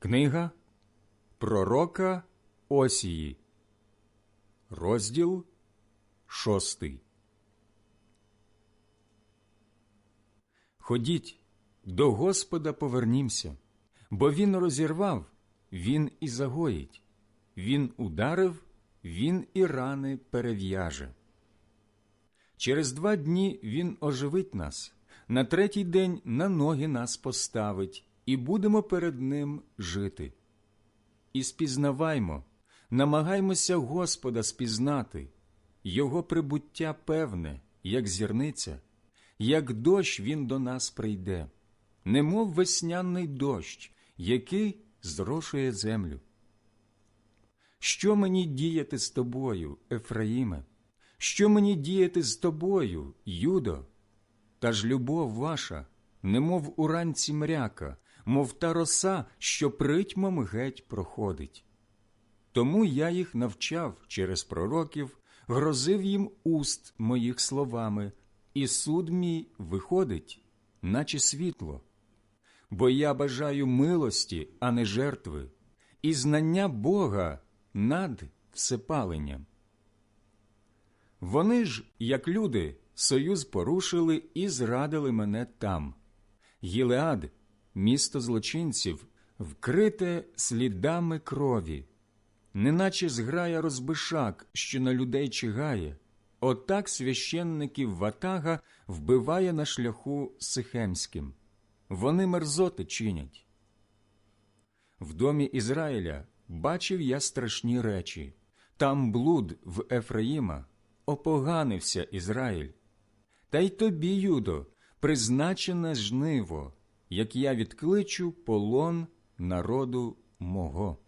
Книга Пророка Осії, розділ шостий. Ходіть, до Господа повернімся, бо Він розірвав, Він і загоїть, Він ударив, Він і рани перев'яже. Через два дні Він оживить нас, на третій день на ноги нас поставить, і будемо перед Ним жити. І спізнаваймо, намагаймося Господа спізнати, Його прибуття певне, як зірниця, як дощ Він до нас прийде, немов весняний дощ, який зрошує землю. Що мені діяти з тобою, Ефраїме? Що мені діяти з тобою, Юдо? Та ж любов ваша, немов уранці мряка, мов та роса, що притьмом геть проходить. Тому я їх навчав через пророків, грозив їм уст моїх словами, і суд мій виходить, наче світло. Бо я бажаю милості, а не жертви, і знання Бога над всепаленням. Вони ж, як люди, союз порушили і зрадили мене там. Гілеад, місто злочинців, вкрите слідами крові, неначе зграя розбишак, що на людей чигає, отак священників ватага вбиває на шляху Сихемським. Вони мерзоти чинять. В домі Ізраїля бачив я страшні речі. Там блуд в Ефраїма, опоганився Ізраїль. Та й тобі, Юдо, призначене жниво, як я відкличу полон народу мого.